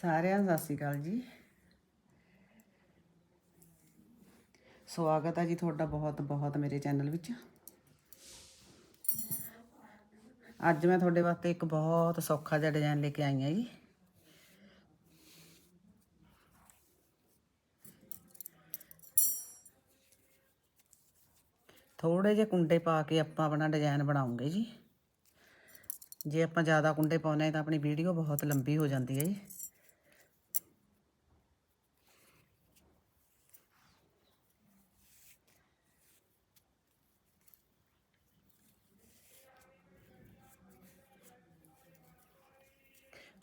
ਸਾਰਿਆਂ ਨੂੰ ਸਤਿ ਸ਼੍ਰੀ ਅਕਾਲ ਜੀ। ਸਵਾਗਤ ਹੈ ਜੀ ਤੁਹਾਡਾ ਬਹੁਤ ਬਹੁਤ ਮੇਰੇ ਚੈਨਲ ਵਿੱਚ। ਅੱਜ ਮੈਂ ਤੁਹਾਡੇ ਵਾਸਤੇ ਇੱਕ ਬਹੁਤ ਸੌਖਾ ਜਿਹਾ ਡਿਜ਼ਾਈਨ ਲੈ ਕੇ ਆਈ ਹਾਂ ਜੀ। ਥੋੜੇ ਜਿਹੇ ਕੁੰਡੇ ਪਾ ਕੇ ਆਪਾਂ ਆਪਣਾ ਡਿਜ਼ਾਈਨ ਬਣਾਉਂਗੇ ਜੀ। ਜੇ ਆਪਾਂ ਜ਼ਿਆਦਾ ਕੁੰਡੇ ਪਾਉਨੇ ਆ ਤਾਂ ਆਪਣੀ ਵੀਡੀਓ ਬਹੁਤ ਲੰਬੀ ਹੋ ਜਾਂਦੀ ਹੈ ਜੀ।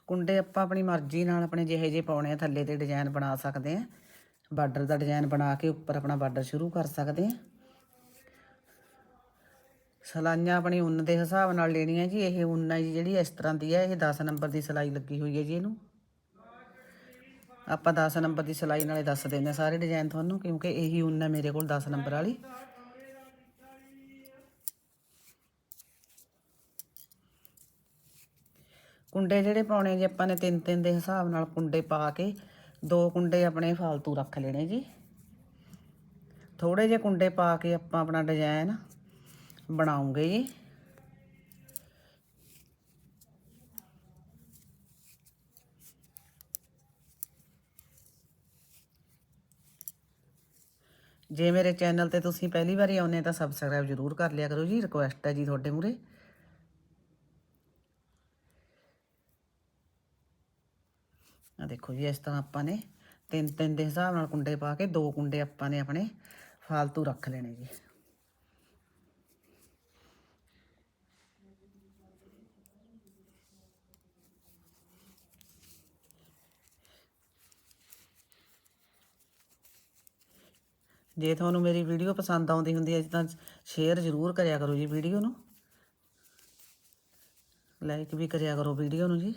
ਕੁੰਡੇ ਆਪਾਂ ਆਪਣੀ ਮਰਜ਼ੀ ਨਾਲ ਆਪਣੇ ਜਿਹੇ ਜਿਹੇ ਪਾਉਣੇ ਆ, ਥੱਲੇ ਤੇ ਡਿਜ਼ਾਈਨ ਬਣਾ ਸਕਦੇ ਆ। ਬਾਰਡਰ ਦਾ ਡਿਜ਼ਾਈਨ ਬਣਾ ਕੇ ਉੱਪਰ ਆਪਣਾ ਬਾਰਡਰ ਸ਼ੁਰੂ ਕਰ ਸਕਦੇ ਆ। ਸਲਾਈਆਂ ਆਪਣੀ ਉੱਨ ਦੇ ਹਿਸਾਬ ਨਾਲ ਲੈਣੀਆਂ ਜੀ, ਇਹ ਉੱਨ ਹੈ ਜੀ ਜਿਹੜੀ ਇਸ ਤਰ੍ਹਾਂ ਦੀ ਹੈ ਇਹ 10 ਨੰਬਰ ਦੀ ਸਲਾਈ ਲੱਗੀ ਹੋਈ ਹੈ ਜੀ ਇਹਨੂੰ। ਆਪਾਂ 10 ਨੰਬਰ ਦੀ ਸਲਾਈ ਨਾਲੇ ਦੱਸ ਦਿੰਦੇ ਹਾਂ ਸਾਰੇ ਡਿਜ਼ਾਈਨ ਤੁਹਾਨੂੰ, ਕਿਉਂਕਿ ਇਹੀ ਉੱਨ ਹੈ ਮੇਰੇ ਕੋਲ 10 ਨੰਬਰ ਵਾਲੀ। ਕੁੰਡੇ ਜਿਹੜੇ ਪਾਉਣੇ ਜੀ, ਆਪਾਂ ਨੇ ਤਿੰਨ ਤਿੰਨ ਦੇ ਹਿਸਾਬ ਨਾਲ ਕੁੰਡੇ ਪਾ ਕੇ ਦੋ ਕੁੰਡੇ ਆਪਣੇ ਫਾਲਤੂ ਰੱਖ ਲੈਣੇ ਜੀ। ਥੋੜੇ ਜਿਹੇ ਕੁੰਡੇ ਪਾ ਕੇ ਆਪਾਂ ਆਪਣਾ ਡਿਜ਼ਾਈਨ ਬਣਾਉਂਗੇ ਜੀ। ਜੇ ਮੇਰੇ ਚੈਨਲ ਤੇ ਤੁਸੀਂ ਪਹਿਲੀ ਵਾਰੀ ਆਉਂਦੇ ਤਾਂ ਸਬਸਕ੍ਰਾਈਬ ਜ਼ਰੂਰ ਕਰ ਲਿਆ ਕਰੋ ਜੀ ਰਿਕੁਐਸਟ ਹੈ ਜੀ ਤੁਹਾਡੇ ਮੂਰੇ ਦੇਖੋ ਜੀ, ਇਸ ਤਰ੍ਹਾਂ ਆਪਾਂ ਨੇ ਤਿੰਨ ਤਿੰਨ ਦੇ ਹਿਸਾਬ ਨਾਲ ਕੁੰਡੇ ਪਾ ਕੇ ਦੋ ਕੁੰਡੇ ਆਪਾਂ ਨੇ ਆਪਣੇ ਫਾਲਤੂ ਰੱਖ ਲੈਣੇ ਜੀ। ਜੇ ਤੁਹਾਨੂੰ ਮੇਰੀ ਵੀਡੀਓ ਪਸੰਦ ਆਉਂਦੀ ਹੁੰਦੀ ਹੈ, ਤਾਂ ਸ਼ੇਅਰ ਜ਼ਰੂਰ ਕਰਿਆ ਕਰੋ ਜੀ ਵੀਡੀਓ ਨੂੰ। ਲਾਈਕ ਵੀ ਕਰਿਆ ਕਰੋ ਵੀਡੀਓ ਨੂੰ ਜੀ।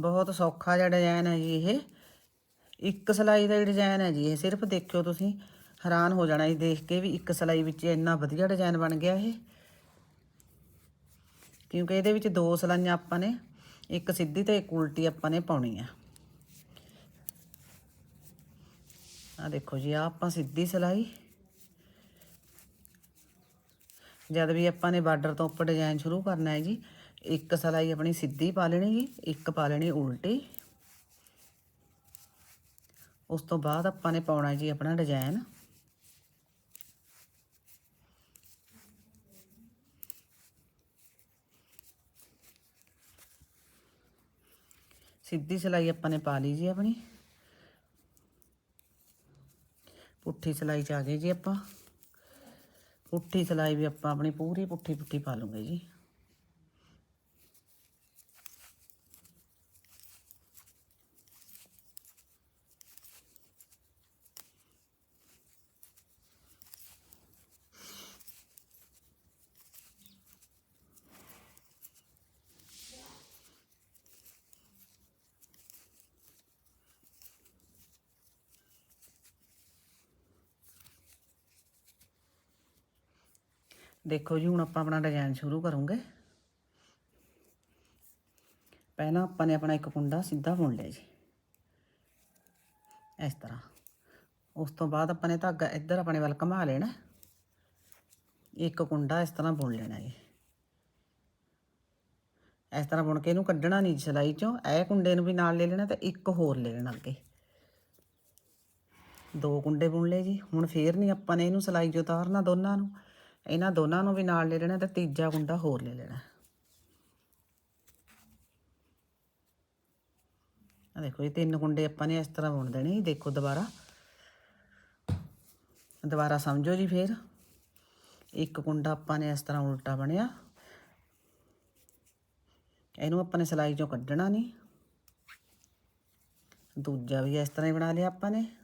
ਬਹੁਤ ਸੌਖਾ ਜਿਹਾ ਡਿਜ਼ਾਈਨ ਹੈ ਜੀ ਇਹ। ਇੱਕ ਸਲਾਈ ਦਾ ਡਿਜ਼ਾਈਨ ਹੈ ਜੀ ਇਹ, ਸਿਰਫ ਦੇਖਿਓ ਤੁਸੀਂ, ਹੈਰਾਨ ਹੋ ਜਾਣਾ ਜੀ ਦੇਖ ਕੇ ਵੀ ਇੱਕ ਸਲਾਈ ਵਿੱਚ ਇੰਨਾ ਵਧੀਆ ਡਿਜ਼ਾਈਨ ਬਣ ਗਿਆ ਇਹ। ਕਿਉਂਕਿ ਇਹਦੇ ਵਿੱਚ ਦੋ ਸਲਾਈਆਂ ਆਪਾਂ ਨੇ, ਇੱਕ ਸਿੱਧੀ ਤੇ ਇੱਕ ਉਲਟੀ ਆਪਾਂ ਨੇ ਪਾਉਣੀ ਆ ਆ ਦੇਖੋ ਜੀ ਆ ਆਪਾਂ ਸਿੱਧੀ ਸਲਾਈ। ਜਦ ਵੀ ਆਪਾਂ ਨੇ ਬਾਰਡਰ ਤੋਂ ਉੱਪਰ ਡਿਜ਼ਾਈਨ ਸ਼ੁਰੂ ਕਰਨਾ ਹੈ ਜੀ ਇੱਕ ਸਲਾਈ ਆਪਣੀ ਸਿੱਧੀ ਪਾ ਲੈਣੀ ਜੀ ਇੱਕ ਪਾ ਲੈਣੀ ਉਲਟੀ। ਉਸ ਤੋਂ ਬਾਅਦ ਆਪਾਂ ਨੇ ਪਾਉਣਾ ਜੀ ਆਪਣਾ ਡਿਜ਼ਾਈਨ ਸਿੱਧੀ ਸਲਾਈ ਆਪਾਂ ਨੇ ਪਾ ਲਈ ਜੀ ਆਪਣੀ। ਪੁੱਠੀ ਸਲਾਈ ਚ ਆ ਗਏ ਜੀ ਆਪਾਂ। ਪੁੱਠੀ ਸਲਾਈ ਵੀ ਆਪਾਂ ਆਪਣੀ ਪੂਰੀ ਪੁੱਠੀ ਪੁੱਠੀ ਪਾ ਲੂਗੇ ਜੀ। ਦੇਖੋ ਜੀ, ਹੁਣ ਆਪਾਂ ਆਪਣਾ ਡਿਜ਼ਾਈਨ ਸ਼ੁਰੂ ਕਰੂੰਗੇ। ਪਹਿਲਾਂ ਆਪਾਂ ਨੇ ਆਪਣਾ ਇੱਕ ਕੁੰਡਾ ਸਿੱਧਾ ਬੁਣ ਲਿਆ ਜੀ। ਇਸ ਤਰ੍ਹਾਂ। ਉਸ ਤੋਂ ਬਾਅਦ ਆਪਾਂ ਨੇ ਧਾਗਾ ਇੱਧਰ ਆਪਣੇ ਵੱਲ ਘੁਮਾ ਲੈਣਾ। ਇੱਕ ਕੁੰਡਾ ਇਸ ਤਰ੍ਹਾਂ ਬੁਣ ਲੈਣਾ ਜੀ। ਇਸ ਤਰ੍ਹਾਂ ਬੁਣ ਕੇ ਇਹਨੂੰ ਕੱਢਣਾ ਨਹੀਂ ਸਿਲਾਈ ਚੋਂ। ਇਹ ਕੁੰਡੇ ਨੂੰ ਵੀ ਨਾਲ ਲੈ ਲੈਣਾ ਤੇ ਇੱਕ ਹੋਰ ਲੈ ਲੈਣਾ ਅੱਗੇ। ਦੋ ਕੁੰਡੇ ਬੁਣ ਲਏ ਜੀ। ਹੁਣ ਫੇਰ ਨਹੀਂ ਆਪਾਂ ਨੇ ਇਹਨੂੰ ਸਿਲਾਈ ਚੋਂ ਉਤਾਰਨਾ ਦੋਨਾਂ ਨੂੰ। ਇਹਨਾਂ ਦੋਨਾਂ ਨੂੰ ਵੀ ਨਾਲ ਲੈ ਲੈਣਾ ਤੇ ਤੀਜਾ ਕੁੰਡਾ ਹੋਰ ਲੈ ਲੈਣਾ। ਆ ਦੇਖੋ ਇਹ ਤਿੰਨ ਕੁੰਡੇ ਆਪਾਂ ਨੇ ਇਸ ਤਰ੍ਹਾਂ ਬੁਣ ਦੇਣੇ ਦੇਖੋ ਦੁਬਾਰਾ। ਦੁਬਾਰਾ ਸਮਝੋ ਜੀ ਫੇਰ। ਇੱਕ ਕੁੰਡਾ ਆਪਾਂ ਨੇ ਇਸ ਤਰ੍ਹਾਂ ਉਲਟਾ ਬਣਿਆ। ਇਹਨੂੰ ਆਪਾਂ ਨੇ ਸਿਲਾਈ ਚੋਂ ਕੱਢਣਾ ਨਹੀਂ। ਦੂਜਾ ਵੀ ਇਸ ਤਰ੍ਹਾਂ ਹੀ ਬਣਾ ਲਿਆ ਆਪਾਂ ਨੇ।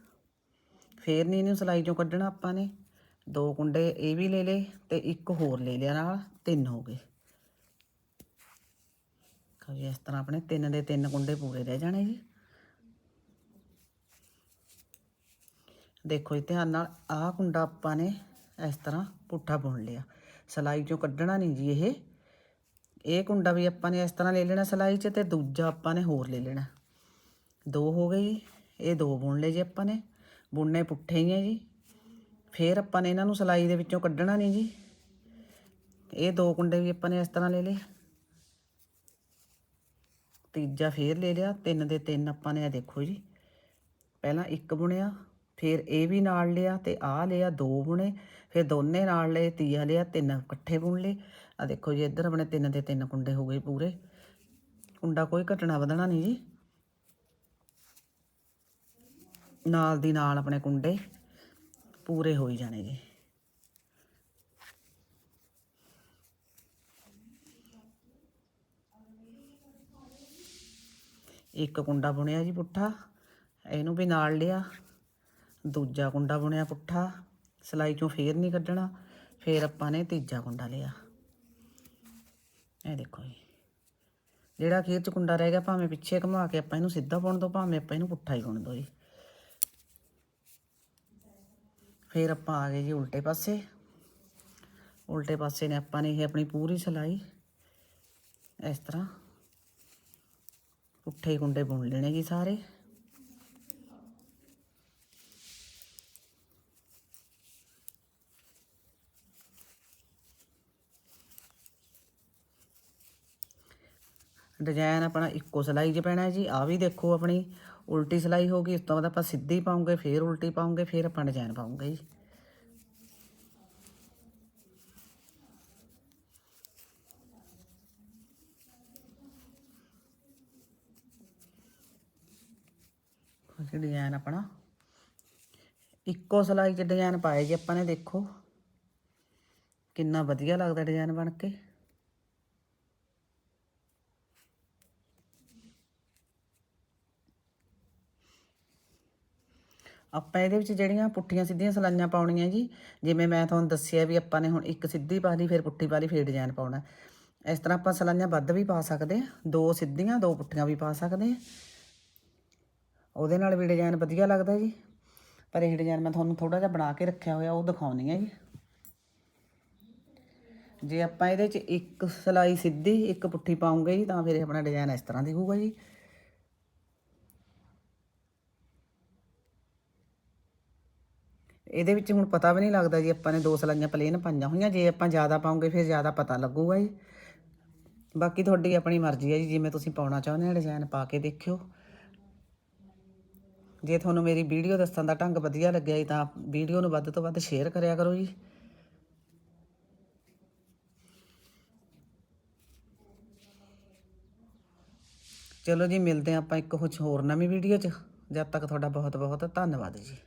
ਫੇਰ ਨਹੀਂ ਇਹਨੂੰ ਸਿਲਾਈ ਚੋਂ ਕੱਢਣਾ ਆਪਾਂ ਨੇ। ਦੋ ਕੁੰਡੇ ਇਹ ਵੀ ਲੈ ਲਏ ਤੇ ਇੱਕ ਹੋਰ ਲੈ ਲਿਆ ਨਾਲ, ਤਿੰਨ ਹੋ ਗਏ। ਜੀ, ਇਸ ਤਰ੍ਹਾਂ ਆਪਣੇ ਤਿੰਨ ਦੇ ਤਿੰਨ ਕੁੰਡੇ ਪੂਰੇ ਰਹਿ ਜਾਣੇ ਜੀ। ਦੇਖੋ ਜੀ, ਧਿਆਨ ਨਾਲ ਆਹ ਕੁੰਡਾ ਆਪਾਂ ਨੇ ਇਸ ਤਰ੍ਹਾਂ ਪੁੱਠਾ ਬੁਣ ਲਿਆ। ਸਲਾਈ ਚੋਂ ਕੱਢਣਾ ਨਹੀਂ ਜੀ ਇਹ। ਇਹ ਕੁੰਡਾ ਵੀ ਆਪਾਂ ਨੇ ਇਸ ਤਰ੍ਹਾਂ ਲੈ ਲੈਣਾ ਸਲਾਈ 'ਚ ਤੇ ਦੂਜਾ ਆਪਾਂ ਨੇ ਹੋਰ ਲੈ ਲੈਣਾ। ਦੋ ਹੋ ਗਏ ਜੀ, ਇਹ ਦੋ ਬੁਣ ਲਏ ਜੀ ਆਪਾਂ ਨੇ। ਬੁਣਨੇ ਪੁੱਠੇ ਹੀ ਆ ਜੀ। ਫਿਰ ਆਪਾਂ ਨੇ ਇਹਨਾਂ ਨੂੰ ਸਲਾਈ ਦੇ ਵਿੱਚੋਂ ਕੱਢਣਾ ਨਹੀਂ ਜੀ। ਇਹ ਦੋ ਕੁੰਡੇ ਵੀ ਆਪਾਂ ਨੇ ਇਸ ਤਰ੍ਹਾਂ ਲੈ ਲਏ। ਤੀਜਾ ਫੇਰ ਲੈ ਲਿਆ। ਤਿੰਨ ਦੇ ਤਿੰਨ ਆਪਾਂ ਨੇ ਇਹ ਦੇਖੋ ਜੀ। ਪਹਿਲਾਂ ਇੱਕ ਬੁਣਿਆ, ਫਿਰ ਇਹ ਵੀ ਨਾਲ ਲਿਆ ਤੇ ਆਹ ਲਿਆ ਦੋ ਬੁਣੇ, ਫਿਰ ਦੋਨੇ ਨਾਲ ਲਏ, ਤੀਆ ਲਿਆ, ਤਿੰਨ ਇਕੱਠੇ ਬੁਣ ਲਏ। ਆ ਦੇਖੋ ਜੀ, ਇੱਧਰ ਆਪਣੇ ਤਿੰਨ ਦੇ ਤਿੰਨ ਕੁੰਡੇ ਹੋ ਗਏ ਪੂਰੇ। ਕੁੰਡਾ ਕੋਈ ਘਟਣਾ ਵਧਣਾ ਨਹੀਂ ਜੀ। ਨਾਲ ਦੀ ਨਾਲ ਆਪਣੇ ਕੁੰਡੇ। ਪੂਰੇ ਹੋਈ ਜਾਣੇ ਜੀ ਇੱਕ ਕੁੰਡਾ ਬੁਣਿਆ ਜੀ ਪੁੱਠਾ, ਇਹਨੂੰ ਵੀ ਨਾਲ ਲਿਆ। ਦੂਜਾ ਕੁੰਡਾ ਬੁਣਿਆ ਪੁੱਠਾ, ਸਲਾਈ ਚੋਂ ਫੇਰ ਨਹੀਂ ਕੱਢਣਾ, ਫੇਰ ਆਪਾਂ ਨੇ ਤੀਜਾ ਕੁੰਡਾ ਲਿਆ। ਇਹ ਦੇਖੋ ਜੀ। ਜਿਹੜਾ ਖੇਤ ਚ ਕੁੰਡਾ ਰਹਿ ਗਿਆ, ਭਾਵੇਂ ਪਿੱਛੇ ਘੁਮਾ ਕੇ ਆਪਾਂ ਇਹਨੂੰ ਸਿੱਧਾ ਬੁਣ ਦੋ, ਭਾਵੇਂ ਆਪਾਂ ਇਹਨੂੰ ਪੁੱਠਾ ਹੀ ਬੁਣ ਦੋ ਜੀ। ਫਿਰ ਆਪਾਂ ਆ ਗਏ ਜੀ ਉਲਟੇ ਪਾਸੇ। ਉਲਟੇ ਪਾਸੇ ਨੇ ਆਪਾਂ ਨੇ ਇਹ ਆਪਣੀ ਪੂਰੀ ਸਲਾਈ ਇਸ ਤਰ੍ਹਾਂ। ਪੁੱਠੇ ਕੁੰਡੇ ਬੁਣ ਲੈਣੇ ਜੀ ਸਾਰੇ। ਡਿਜ਼ਾਈਨ ਆਪਣਾ ਇੱਕੋ ਸਲਾਈ 'ਚ ਪੈਣਾ ਜੀ। ਆ ਵੀ ਦੇਖੋ ਆਪਣੀ। ਉਲਟੀ ਸਲਾਈ ਹੋ ਗਈ, ਉਸ ਤੋਂ ਬਾਅਦ ਆਪਾਂ ਸਿੱਧੀ ਪਾਉਂਗੇ, ਫੇਰ ਉਲਟੀ ਪਾਉਂਗੇ, ਫੇਰ ਆਪਾਂ ਡਿਜ਼ਾਈਨ ਪਾਉਂਗੇ ਜੀ। ਇਹ ਡਿਜ਼ਾਈਨ ਆਪਣਾ। ਇੱਕੋ ਸਲਾਈ 'ਚ ਡਿਜ਼ਾਈਨ ਪਾਏ ਜੀ ਆਪਾਂ ਨੇ, ਦੇਖੋ। ਕਿੰਨਾ ਵਧੀਆ ਲੱਗਦਾ ਡਿਜ਼ਾਈਨ ਬਣ ਕੇ। ਆਪਾਂ ਇਹਦੇ ਵਿੱਚ ਜਿਹੜੀਆਂ ਪੁੱਠੀਆਂ ਸਿੱਧੀਆਂ ਸਲਾਈਆਂ ਪਾਉਣੀਆਂ ਜੀ, ਜਿਵੇਂ ਮੈਂ ਤੁਹਾਨੂੰ ਦੱਸਿਆ ਵੀ ਆਪਾਂ ਨੇ ਹੁਣ ਇੱਕ ਸਿੱਧੀ ਪਾ ਲਈ, ਫਿਰ ਪੁੱਠੀ ਪਾ ਲਈ, ਫਿਰ ਡਿਜ਼ਾਈਨ ਪਾਉਣਾ। ਇਸ ਤਰ੍ਹਾਂ ਆਪਾਂ ਸਲਾਈਆਂ ਵੱਧ ਵੀ ਪਾ ਸਕਦੇ ਹਾਂ, ਦੋ ਸਿੱਧੀਆਂ, ਦੋ ਪੁੱਠੀਆਂ ਵੀ ਪਾ ਸਕਦੇ ਹਾਂ। ਉਹਦੇ ਨਾਲ ਵੀ ਡਿਜ਼ਾਈਨ ਵਧੀਆ ਲੱਗਦਾ ਜੀ। ਪਰ ਇਹ ਡਿਜ਼ਾਈਨ ਮੈਂ ਤੁਹਾਨੂੰ ਥੋੜਾ ਜਿਹਾ ਬਣਾ ਕੇ ਰੱਖਿਆ ਹੋਇਆ, ਉਹ ਦਿਖਾਉਣੀ ਹੈ ਜੀ। ਜੇ ਆਪਾਂ ਇਹਦੇ 'ਚ ਇੱਕ ਸਲਾਈ ਸਿੱਧੀ, ਇੱਕ ਪੁੱਠੀ ਪਾਉਂਗੇ ਜੀ, ਤਾਂ ਫਿਰ ਇਹ ਆਪਣਾ ਡਿਜ਼ਾਈਨ ਇਸ ਤਰ੍ਹਾਂ ਦੇ ਹੋਊਗਾ ਜੀ। ਇਹਦੇ ਵਿੱਚ ਹੁਣ ਪਤਾ ਵੀ ਨਹੀਂ ਲੱਗਦਾ ਜੀ ਆਪਾਂ ਨੇ ਦੋ ਸਲਾਈਆਂ ਪਲੇਨ ਪਾਈਆਂ ਹੋਈਆਂ। ਜੇ ਆਪਾਂ ਜ਼ਿਆਦਾ ਪਾਉਂਗੇ ਫਿਰ ਜ਼ਿਆਦਾ ਪਤਾ ਲੱਗੂਗਾ ਜੀ। ਬਾਕੀ ਤੁਹਾਡੀ ਆਪਣੀ ਮਰਜ਼ੀ ਹੈ ਜੀ, ਜਿਵੇਂ ਤੁਸੀਂ ਪਾਉਣਾ ਚਾਹੁੰਦੇ ਹੋ ਡਿਜ਼ਾਈਨ ਪਾ ਕੇ ਦੇਖਿਓ। ਜੇ ਤੁਹਾਨੂੰ ਮੇਰੀ ਵੀਡੀਓ ਦੱਸਣ ਦਾ ਢੰਗ ਵਧੀਆ ਲੱਗਿਆ ਜੀ, ਤਾਂ ਵੀਡੀਓ ਨੂੰ ਵੱਧ ਤੋਂ ਵੱਧ ਸ਼ੇਅਰ ਕਰਿਆ ਕਰੋ ਜੀ। ਚਲੋ ਜੀ, ਮਿਲਦੇ ਹਾਂ ਆਪਾਂ ਇੱਕ ਕੁਛ ਹੋਰ ਨਵੀਂ ਵੀਡੀਓ 'ਚ। ਜਦ ਤੱਕ ਤੁਹਾਡਾ ਬਹੁਤ ਬਹੁਤ ਧੰਨਵਾਦ ਜੀ।